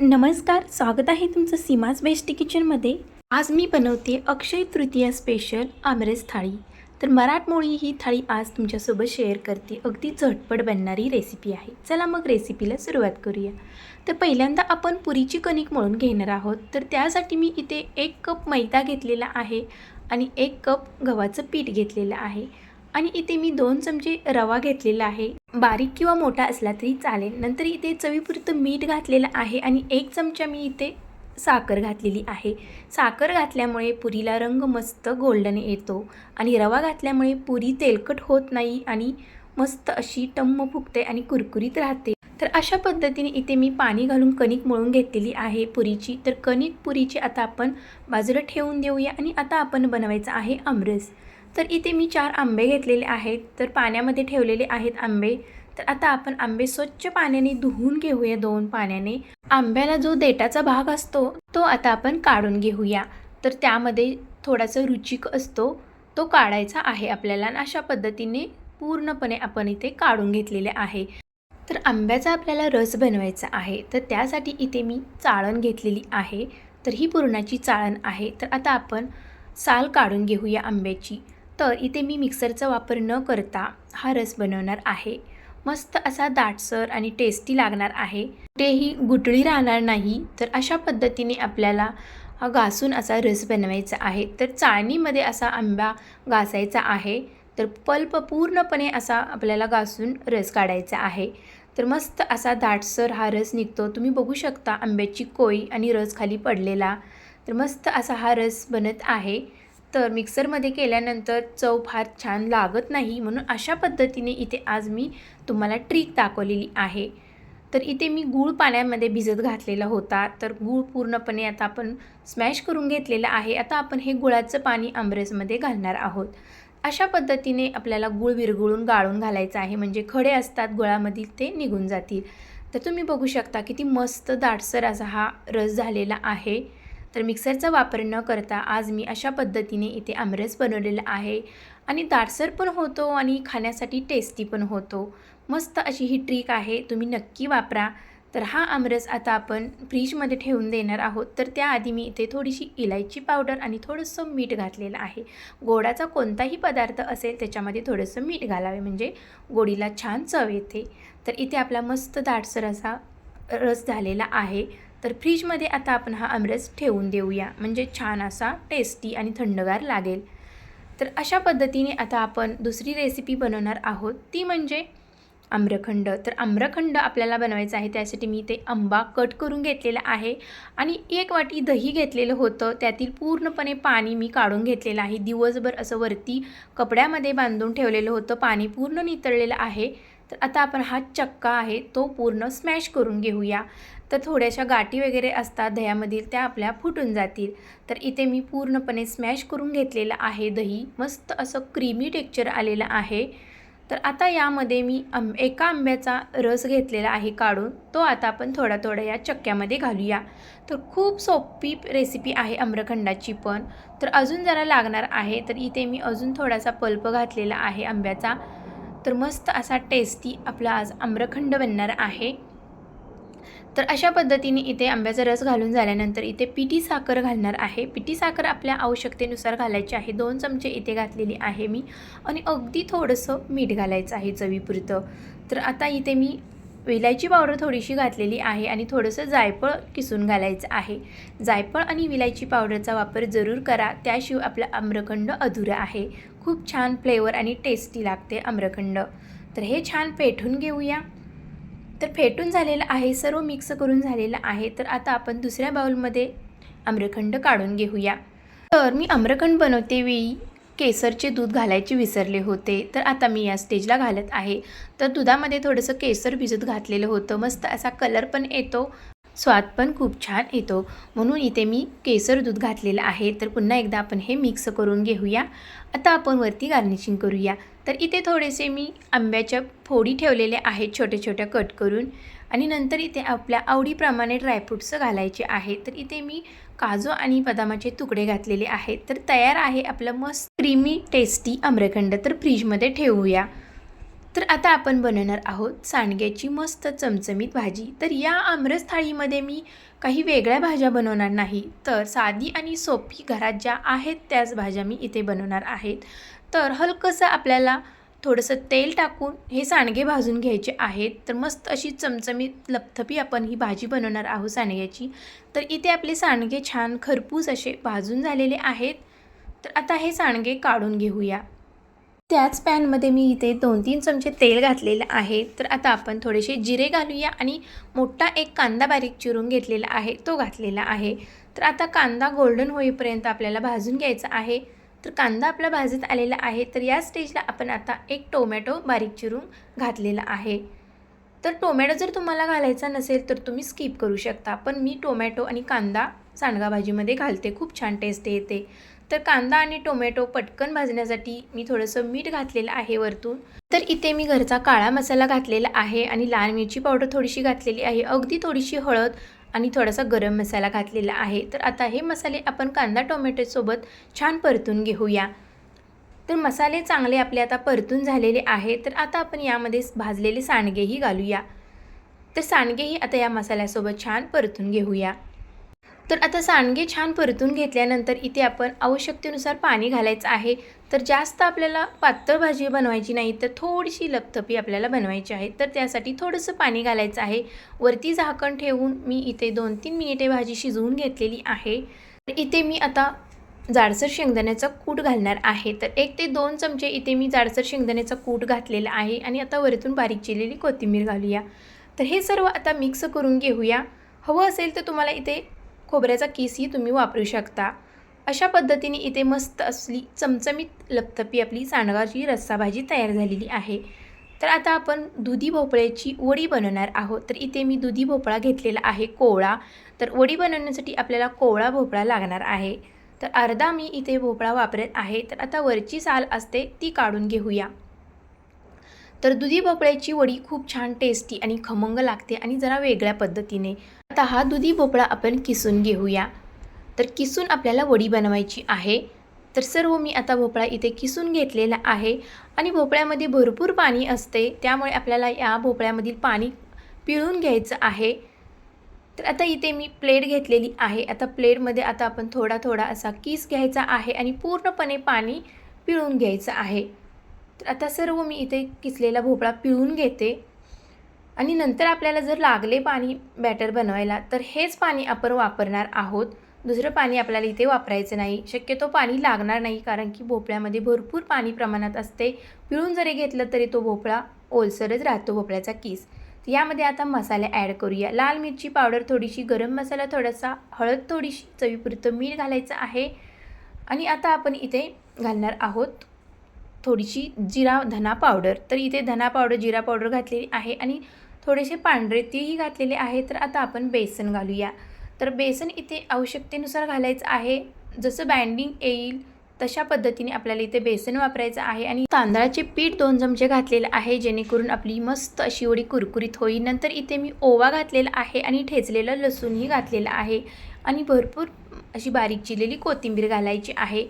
नमस्कार स्वागत आहे तुमचं सीमाज बेस्टी किचनमध्ये. आज मी बनवते अक्षय तृतीया स्पेशल आमरस थाळी. तर मराठमोळी ही थाळी आज तुमच्यासोबत शेअर करते. अगदी झटपट बनणारी रेसिपी आहे. चला मग रेसिपीला सुरुवात करूया. तर पहिल्यांदा आपण पुरीची कणिक मळून घेणार आहोत. तर त्यासाठी मी इथे एक कप मैदा घेतलेला आहे आणि एक कप गव्हाचं पीठ घेतलेलं आहे. आणि इथे मी दोन चमचे रवा घेतलेला आहे. बारीक किंवा मोठा असला तरी चालेल. नंतर इथे चवीपुरतं मीठ घातलेलं आहे आणि एक चमचा मी इथे साखर घातलेली आहे. साखर घातल्यामुळे पुरीला रंग मस्त गोल्डन येतो आणि रवा घातल्यामुळे पुरी तेलकट होत नाही आणि मस्त अशी टम्म फुगते आणि कुरकुरीत राहते. तर अशा पद्धतीने इथे मी पाणी घालून कणिक मळून घेतलेली आहे पुरीची. तर कणिक पुरीची आता आपण बाजूला ठेवून देऊया आणि आता आपण बनवायचं आहे आमरस. तर इथे मी चार आंबे घेतलेले आहेत तर पाण्यामध्ये ठेवलेले आहेत आंबे. तर आता आपण आंबे स्वच्छ पाण्याने धुवून घेऊया दोन पाण्याने. आंब्याला जो देटाचा भाग असतो तो आता आपण काढून घेऊया. तर त्यामध्ये थोडासा रुचिक असतो तो काढायचा आहे आपल्याला आणि अशा पद्धतीने पूर्णपणे आपण इथे काढून घेतलेले आहे. तर आंब्याचा आपल्याला रस बनवायचा आहे तर त्यासाठी इथे मी चाळण घेतलेली आहे. तर ही पुरणाची चाळण आहे. तर आता आपण साल काढून घेऊया आंब्याची. तर इथे मी मिक्सरचा वापर न करता हा रस बनवणार आहे. मस्त असा दाटसर आणि टेस्टी लागणार आहे. कुठेही गुटळी राहणार नाही तर अशा पद्धतीने आपल्याला हा घासून असा रस बनवायचा आहे. तर चाळणीमध्ये असा आंबा घासायचा आहे. तर पल्प पूर्णपणे असा आपल्याला घासून रस काढायचा आहे. तर मस्त असा दाटसर हा रस निघतो. तुम्ही बघू शकता आंब्याची कोळी आणि रस खाली पडलेला. तर मस्त असा हा रस बनत आहे. तर मिक्सरमध्ये केल्यानंतर चव फार छान लागत नाही म्हणून अशा पद्धतीने इथे आज मी तुम्हाला ट्रिक दाखवलेली आहे. तर इथे मी गूळ पाण्यामध्ये भिजत घातलेला होता. तर गूळ पूर्णपणे आता आपण स्मॅश करून घेतलेलं आहे. आता आपण हे गुळाचं पाणी आमरसमध्ये घालणार आहोत. अशा पद्धतीने आपल्याला गूळ विरघळून गाळून घालायचं आहे. म्हणजे खडे असतात गुळामधील ते निघून जातील. तर तुम्ही बघू शकता किती मस्त दाटसर असा हा रस झालेला आहे. तर मिक्सरचा वापर न करता आज मी अशा पद्धतीने इथे आमरस बनवलेला आहे. आणि दाटसर पण होतो आणि खाण्यासाठी टेस्टी पण होतो. मस्त अशी ही ट्रिक आहे तुम्ही नक्की वापरा. तर हा आमरस आता आपण फ्रीजमध्ये ठेवून देणार आहोत. तर त्याआधी मी इथे थोडीशी इलायची पावडर आणि थोडंसं मीठ घातलेलं आहे. गोडाचा कोणताही पदार्थ असेल त्याच्यामध्ये थोडंसं मीठ घालावे म्हणजे गोडीला छान चव येते. तर इथे आपला मस्त दाटसर असा रस झालेला आहे. तर फ्रीजमध्ये आता आपण हा आमरस ठेवून देऊया. म्हणजे छान असा टेस्टी आणि थंडगार लागेल. तर अशा पद्धतीने आता आपण दुसरी रेसिपी बनवणार आहोत. ती म्हणजे आम्रखंड. तर आम्रखंड आपल्याला बनवायचं आहे. त्यासाठी मी ते आंबा कट करून घेतलेला आहे. आणि एक वाटी दही घेतलेलं होतं. त्यातील पूर्णपणे पाणी मी काढून घेतलेलं आहे. दिवसभर असं वरती कपड्यामध्ये बांधून ठेवलेलं होतं. पाणी पूर्ण नितळलेलं आहे. तर आता आपण हा चक्का आहे तो पूर्ण स्मॅश करून घेऊया. तर थोड्याशा गाठी वगैरे असतात दह्यामधील त्या आपल्या फुटून जातील. तर इथे मी पूर्णपणे स्मॅश करून घेतलेलं आहे दही. मस्त असं क्रीमी टेक्चर आलेलं आहे. तर आता यामध्ये मी आंब एका आंब्याचा रस घेतलेला आहे काढून. तो आता आपण थोडा थोडा या चक्क्यामध्ये घालूया. तर खूप सोपी रेसिपी आहे आम्रखंडाची पण. तर अजून जरा लागणार आहे तर इथे मी अजून थोडासा पल्प घातलेला आहे आंब्याचा. तर मस्त असा टेस्टी आपला आज आम्रखंड बनणार आहे. तर अशा पद्धतीने इथे आंब्याचा रस घालून झाल्यानंतर इथे पिठी साखर घालणार आहे. पिठी साखर आपल्या आवश्यकतेनुसार घालायची आहे. दोन चमचे इथे घातलेली आहे मी आणि अगदी थोडंसं मीठ घालायचं आहे चवीपुरतं. तर आता इथे मी विलायची पावडर थोडीशी घातलेली आहे आणि थोडंसं जायफळ किसून घालायचं आहे. जायफळ आणि विलायची पावडरचा वापर जरूर करा. त्याशिवाय आपलं आम्रखंड अधुरं आहे. खूप छान फ्लेवर आणि टेस्टी लागते आम्रखंड. तर हे छान पेठून घेऊया. तर फेटून झालेलं आहे सर्व मिक्स करून झालेलं आहे. तर आता आपण दुसऱ्या बाउलमध्ये आम्रखंड काढून घेऊया. तर मी आम्रखंड बनवते वेळी केसरचे दूध घालायचे विसरले होते. तर आता मी या स्टेजला घालत आहे. तर दुधामध्ये थोडंसं केसर भिजत घातलेलं होतं. मस्त असा कलर पण येतो. स्वाद पण खूप छान येतो. म्हणून इथे मी केसर दूध घातलेलं आहे. तर पुन्हा एकदा आपण हे मिक्स करून घेऊया. आता आपण वरती गार्निशिंग करूया. तर इथे थोडेसे मी आंब्याच्या फोडी ठेवलेल्या आहेत छोट्या छोट्या कट करून. आणि नंतर इथे आपल्या आवडीप्रमाणे ड्रायफ्रूट्स घालायचे आहेत. तर इथे मी काजू आणि बदामाचे तुकडे घातलेले आहेत. तर तयार आहे आपलं मस्त क्रीमी टेस्टी आम्रखंड. तर फ्रीजमध्ये ठेवूया. तर आता आपण बनवणार आहोत सांडग्याची मस्त चमचमीत भाजी. तर या आमरस थाळीमध्ये मी काही वेगळ्या भाज्या बनवणार नाही. तर साधी आणि सोपी घरात ज्या आहेत त्याच भाज्या मी इथे बनवणार आहेत. तर हलकंसं आपल्याला थोडंसं तेल टाकून हे सांडगे भाजून घ्यायचे आहेत. तर मस्त अशी चमचमीत लपथपी आपण ही भाजी बनवणार आहोत सांडग्याची. तर इथे आपले सांडगे छान खरपूस असे भाजून झालेले आहेत. तर आता हे सांडगे काढून घेऊया. त्याच पॅनमध्ये मी इथे दोन तीन चमचे तेल घातलेलं आहे. तर आता आपण थोडेसे जिरे घालूया आणि मोठा एक कांदा बारीक चिरून घेतलेला आहे तो घातलेला आहे. तर आता कांदा गोल्डन होईपर्यंत आपल्याला भाजून घ्यायचा आहे. तर कांदा आपला भाजत आलेला आहे तर या स्टेजला आपण आता एक टोमॅटो बारीक चिरून घातलेला आहे. तर टोमॅटो जर तुम्हाला घालायचा नसेल तर तुम्ही स्किप करू शकता. पण मी टोमॅटो आणि कांदा सांडगा भाजीमध्ये घालते खूप छान टेस्ट येते. तर कांदा आणि टोमॅटो पटकन भाजण्यासाठी मी थोडंसं मीठ घातलेलं आहे वरतून. तर इथे मी घरचा काळा मसाला घातलेला आहे आणि लाल मिरची पावडर थोडीशी घातलेली आहे. अगदी थोडीशी हळद आणि थोडासा गरम मसाला घातलेला आहे. तर आता हे मसाले आपण कांदा टोमॅटोसोबत छान परतून घेऊया. तर मसाले चांगले आपले आता परतून झालेले आहे तर आता आपण यामध्ये भाजलेले सांडगेही घालूया. तर सांडगेही आता या मसाल्यासोबत छान परतून घेऊया. तर आता सांडगे छान परतून घेतल्यानंतर इथे आपण आवश्यकतेनुसार पाणी घालायचं आहे. तर जास्त आपल्याला पातळ भाजी बनवायची नाही तर थोडीशी लपथपी आपल्याला बनवायची आहे. तर त्यासाठी थोडंसं पाणी घालायचं आहे. वरती झाकण ठेवून मी इथे दोन तीन मिनिटे भाजी शिजवून घेतलेली आहे. तर इथे मी आता जाडसर शेंगदाण्याचा कूट घालणार आहे. तर एक ते दोन चमचे इथे मी जाडसर शेंगदाण्याचा कूट घातलेला आहे आणि आता वरतून बारीक चिरलेली कोथिंबीर घालूया. तर हे सर्व आता मिक्स करून घेऊया. हवं असेल तर तुम्हाला इथे खोबऱ्याचा किसही तुम्ही वापरू शकता. अशा पद्धतीने इथे मस्त असली चमचमीत लपथपी आपली सांडगाची रस्साभाजी तयार झालेली आहे. तर आता आपण दुधी भोपळ्याची वडी बनवणार आहोत. तर इथे मी दुधी भोपळा घेतलेला आहे कोवळा. तर वडी बनवण्यासाठी आपल्याला कोवळा भोपळा लागणार आहे. तर अर्धा मी इथे भोपळा वापरत आहे. तर आता वरची साल असते ती काढून घेऊया. तर दुधी भोपळ्याची वडी खूप छान टेस्टी आणि खमंग लागते आणि जरा वेगळ्या पद्धतीने. आता हा दुधी भोपळा आपण किसून घेऊया. तर किसून आपल्याला वडी बनवायची आहे. तर सर्व मी आता भोपळा इथे किसून घेतलेला आहे आणि भोपळ्यामध्ये भरपूर पाणी असते त्यामुळे आपल्याला या भोपळ्यामधील पाणी पिळून घ्यायचं आहे. तर आता इथे मी प्लेट घेतलेली आहे. आता प्लेटमध्ये आता आपण थोडा थोडा असा किस घ्यायचा आहे आणि पूर्णपणे पाणी पिळून घ्यायचं आहे. तर आता सर्व मी इथे किसलेला भोपळा पिळून घेते. आणि नंतर आपल्याला जर लागले पाणी बॅटर बनवायला तर हेच पाणी आपण वापरणार आहोत. दुसरं पाणी आपल्याला इथे वापरायचं नाही. शक्यतो पाणी लागणार नाही कारण की भोपळ्यामध्ये भरपूर पाणी प्रमाणात असते. पिळून जरी घेतलं तरी तो भोपळा ओलसरच राहतो भोपळ्याचा किस. यामध्ये आता मसाले ॲड करूया. लाल मिरची पावडर थोडीशी गरम मसाला थोडासा हळद थोडीशी चवीपुरतं मीठ घालायचं आहे. आणि आता आपण इथे घालणार आहोत थोडीशी जिरा धना पावडर. तर इथे धना पावडर जिरा पावडर घातलेली आहे आणि थोडेसे पांढरे तीही घातलेले आहे. तर आता आपण बेसन घालूया. तर बेसन इथे आवश्यकतेनुसार घालायचं आहे. जसं बँडिंग येईल तशा पद्धतीने आपल्याला इथे बेसन वापरायचं आहे आणि तांदळाचे पीठ दोन चमचे घातलेलं आहे जेणेकरून आपली मस्त अशी वडी कुरकुरीत होईल. नंतर इथे मी ओवा घातलेला आहे आणि ठेचलेलं लसूणही घातलेलं आहे. आणि भरपूर अशी बारीक चिरलेली कोथिंबीर घालायची आहे.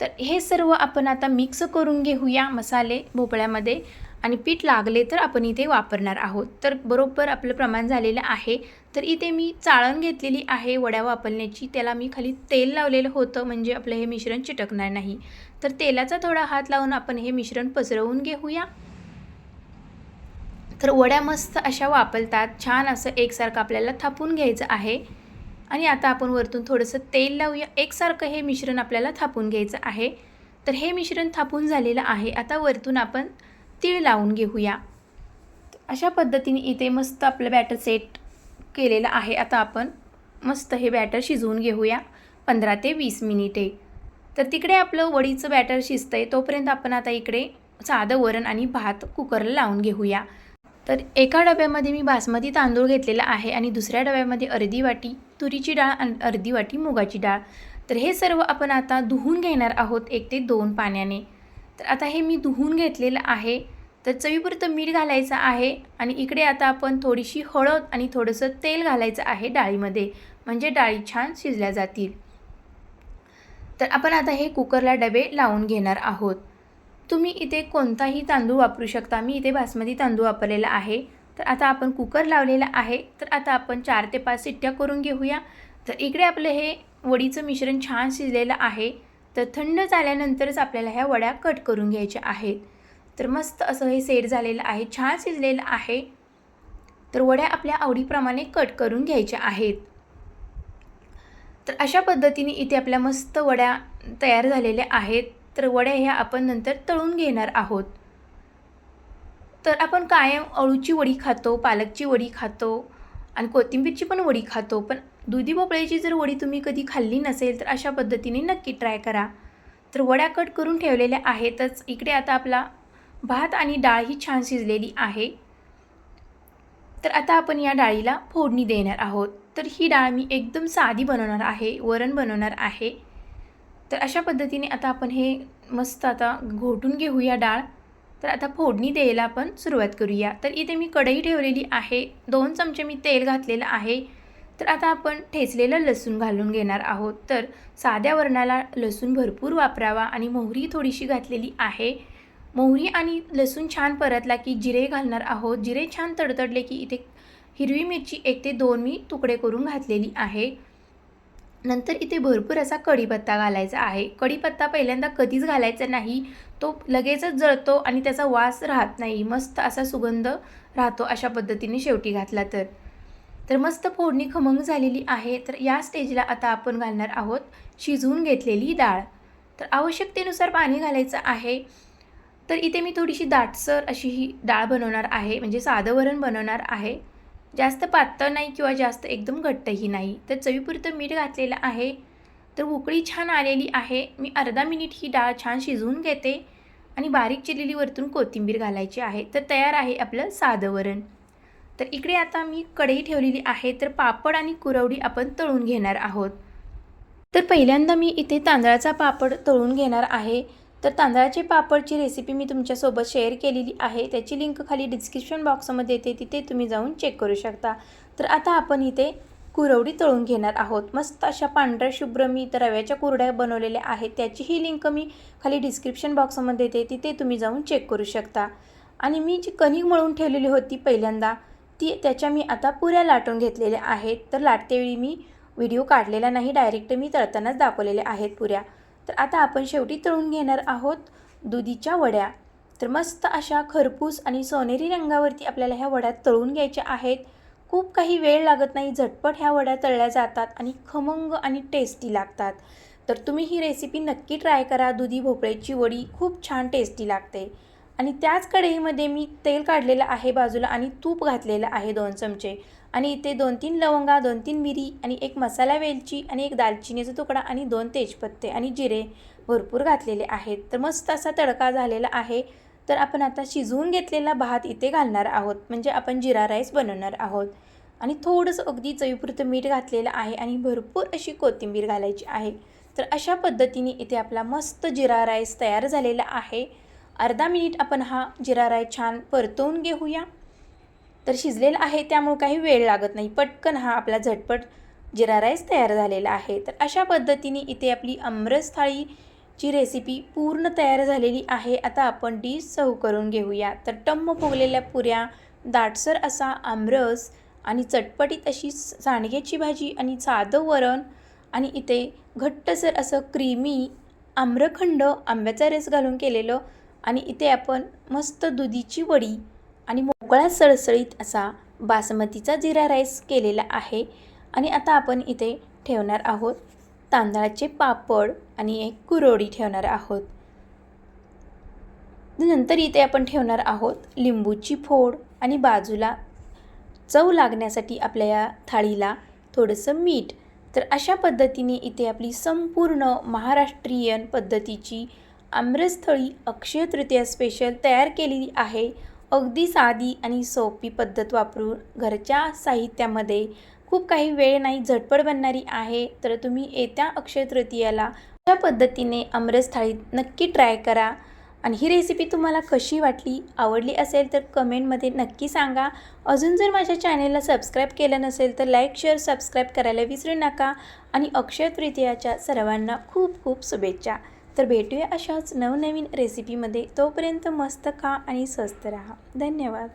तर हे सर्व आपण आता मिक्स करून घेऊया मसाले भोपळ्यामध्ये. आणि पीठ लागले तर आपण इथे वापरणार आहोत. तर बरोबर आपलं प्रमाण झालेलं आहे. तर इथे मी चाळण घेतलेली आहे वड्या वापरण्याची. त्याला मी खाली तेल लावलेलं होतं म्हणजे आपलं हे मिश्रण चिटकणार नाही. तर तेलाचा थोडा हात लावून आपण हे मिश्रण पसरवून घेऊया. तर वड्या मस्त अशा वापरतात. छान असं एकसारखं आपल्याला थापून घ्यायचं आहे. आणि आता आपण वरतून थोडंसं तेल लावूया. एकसारखं हे मिश्रण आपल्याला थापून घ्यायचं आहे. तर हे मिश्रण थापून झालेलं आहे. आता वरतून आपण तीळ लावून घेऊया. अशा पद्धतीने इथे मस्त आपलं बॅटर सेट केलेलं आहे. आता आपण मस्त हे बॅटर शिजवून घेऊया. पंधरा ते वीस मिनिटे. तर तिकडे आपलं वडीचं बॅटर शिजतं आहे तोपर्यंत आपण आता इकडे साधं वरण आणि भात कुकरला लावून घेऊया. तर एका डब्यामध्ये मी बासमती तांदूळ घेतलेला आहे आणि दुसऱ्या डब्यामध्ये अर्धी वाटी तुरीची डाळ आणि अर्धी वाटी मुगाची डाळ. तर हे सर्व आपण आता धुवून घेणार आहोत एक ते दोन पाण्याने. तर आता हे मी धुवून घेतलेलं आहे. तर चवीपुरतं मीठ घालायचं आहे आणि इकडे आता आपण थोडीशी हळद आणि थोडंसं तेल घालायचं आहे डाळीमध्ये म्हणजे डाळी छान शिजल्या जातील. तर आपण आता हे कुकरला डबे लावून घेणार आहोत. तुम्ही इथे कोणताही तांदूळ वापरू शकता. मी इथे बासमती तांदूळ वापरलेला आहे. तर आता आपण कुकर लावलेला आहे. तर आता आपण चार ते पाच सिट्ट्या करून घेऊया. तर इकडे आपलं हे वडीचं मिश्रण छान शिजलेलं आहे. तर थंड झाल्यानंतरच आपल्याला ह्या वड्या कट करून घ्यायच्या आहेत. तर मस्त असं हे सेट झालेलं आहे. छान शिजलेलं आहे. तर वड्या आपल्या आवडीप्रमाणे कट करून घ्यायच्या आहेत. तर अशा पद्धतीने इथे आपल्या मस्त वड्या तयार झालेल्या आहेत. तर वड्या ह्या आपण नंतर तळून घेणार आहोत. तर आपण कायम अळूची वडी खातो पालकची वडी खातो आणि कोथिंबीरची पण वडी खातो. पण दुधी भोपळ्याची जर वडी तुम्ही कधी खाल्ली नसेल तर अशा पद्धतीने नक्की ट्राय करा. तर वड्या कट करून ठेवलेल्या आहेतच. इकडे आता आपला भात आणि डाळ ही छान शिजलेली आहे. तर आता आपण या डाळीला फोडणी देणार आहोत. तर ही डाळ मी एकदम साधी बनवणार आहे वरण बनवणार आहे. तर अशा पद्धतीने आता आपण हे मस्त आता घोटून घेऊया डाळ. तर आता फोडणी द्यायला आपण सुरुवात करूया. तर इथे मी कढई ठेवलेली आहे. दोन चमचे मी तेल घातलेलं आहे. तर आता आपण ठेचलेलं लसूण घालून घेणार आहोत. तर साध्या वरणाला लसूण भरपूर वापरावा आणि मोहरी थोडीशी घातलेली आहे. मोहरी आणि लसूण छान परतला की जिरे घालणार आहोत. जिरे छान तडतडले की इथे हिरवी मिरची एक ते दोन मी तुकडे करून घातलेली आहे. नंतर इथे भरपूर असा कढीपत्ता घालायचा आहे. कढीपत्ता पहिल्यांदा कधीच घालायचा नाही. तो लगेचच जळतो आणि त्याचा वास राहत नाही. मस्त असा सुगंध राहतो अशा पद्धतीने शेवटी घातला तर. तर मस्त फोडणी खमंग झालेली आहे. तर या स्टेजला आता आपण घालणार आहोत शिजवून घेतलेली डाळ. तर आवश्यकतेनुसार पाणी घालायचं आहे. तर इथे मी थोडीशी दाटसर अशी ही डाळ बनवणार आहे. म्हणजे साधं वरण बनवणार आहे. जास्त पातळ नाही किंवा जास्त एकदम घट्टही नाही. तर चवीपुरतं मीठ घातलेलं आहे. तर उकळी छान आलेली आहे. मी अर्धा मिनिट ही डाळ छान शिजवून घेते आणि बारीक चिरलेली वरतून कोथिंबीर घालायची आहे. तर तयार आहे आपलं साधं वरण. तर इकडे आता मी कढई ठेवलेली आहे. तर पापड आणि कुरवडी आपण तळून घेणार आहोत. तर पहिल्यांदा मी इथे तांदळाचा पापड तळून घेणार आहे. तर तांदळाचे पापडची रेसिपी मी तुमच्यासोबत शेअर केलेली आहे. त्याची लिंक खाली डिस्क्रिप्शन बॉक्समध्ये येते. तिथे तुम्ही जाऊन चेक करू शकता. तर आता आपण इथे कुरवडी तळून घेणार आहोत. मस्त अशा पांढऱ्या शुभ्र मी तर रव्याच्या कुरड्या बनवलेल्या आहेत. त्याचीही लिंक मी खाली डिस्क्रिप्शन बॉक्समध्ये येते. तिथे तुम्ही जाऊन चेक करू शकता. आणि मी जी कणिक मळून ठेवलेली होती पहिल्यांदा ती त्याच्या मी आता पुऱ्या लाटून घेतलेल्या आहेत. तर लाटतेवेळी मी व्हिडिओ काढलेला नाही. डायरेक्ट मी तळतानाच दाखवलेल्या आहेत पुऱ्या. तर आता आपण शेवटी तळून घेणार आहोत दुधीच्या वड्या. तर मस्त अशा खरपूस आणि सोनेरी रंगावरती आपल्याला ह्या वड्या तळून घ्यायच्या आहेत. खूप काही वेळ लागत नाही झटपट ह्या वड्या तळल्या जातात आणि खमंग आणि टेस्टी लागतात. तर तुम्ही ही रेसिपी नक्की ट्राय करा दुधी भोपळ्याची वडी खूप छान टेस्टी लागते. आणि त्याच कढईमध्ये मी तेल काढलेलं आहे बाजूला आणि तूप घातलेलं आहे दोन चमचे. आणि इथे दोन तीन लवंगा दोन तीन मिरी आणि एक मसाला वेलची आणि एक दालचिनीचा तुकडा आणि दोन तेजपत्ते आणि जिरे भरपूर घातलेले आहेत. तर मस्त असा तडका झालेला आहे. तर आपण आता शिजवून घेतलेला भात इथे घालणार आहोत. म्हणजे आपण जिरा राईस बनवणार आहोत. आणि थोडंसं अगदी चवीपुरतं मीठ घातलेलं आहे आणि भरपूर अशी कोथिंबीर घालायची आहे. तर अशा पद्धतीने इथे आपला मस्त जिरा राईस तयार झालेला आहे. अर्धा मिनिट आपण हा जिरा राईस छान परतवून घेऊया. तर शिजलेला आहे त्यामुळं काही वेळ लागत नाही. पटकन हा आपला झटपट जिरा राईस तयार झालेला आहे. तर अशा पद्धतीने इथे आपली आमरस थाळीची रेसिपी पूर्ण तयार झालेली आहे. आता आपण डिश सर्व करून घेऊया. तर टम्म फुगलेल्या पुऱ्या दाटसर असा आमरस आणि चटपटीत अशी सांडग्याची भाजी आणि साधं वरण आणि इथे घट्टसर असं क्रीमी आम्रखंड आंब्याचा रस घालून केलेलं आणि इथे आपण मस्त दुधीची वडी आणि मोकळा सळसळीत असा बासमतीचा जिरा राईस केलेला आहे. आणि आता आपण इथे ठेवणार आहोत तांदळाचे पापड आणि एक कुरोडी ठेवणार आहोत. नंतर इथे आपण ठेवणार आहोत लिंबूची फोड आणि बाजूला चव लागण्यासाठी आपल्या या थाळीला थोडंसं मीठ. तर अशा पद्धतीने इथे आपली संपूर्ण महाराष्ट्रीयन पद्धतीची आम्रस्थळी अक्षय तृतीया स्पेशल तयार केलेली आहे. अगदी साधी आणि सोपी पद्धत वापरून घरच्या साहित्यामध्ये खूप काही वेळ नाही झटपट बनणारी आहे तर तुम्ही येत्या अक्षय तृतीयाला अशा पद्धतीने आमरस थाळीत नक्की ट्राय करा. आणि ही रेसिपी तुम्हाला कशी वाटली आवडली असेल तर कमेंटमध्ये नक्की सांगा. अजून जर माझ्या चॅनेलला सबस्क्राईब केलं नसेल तर लाईक शेअर सबस्क्राईब करायला विसरू नका. आणि अक्षय तृतीयाच्या सर्वांना खूप खूप शुभेच्छा. तर भेटूया अशाच नवनवीन रेसिपीमध्ये तोपर्यंत मस्त खा आणि स्वस्त राहा. धन्यवाद.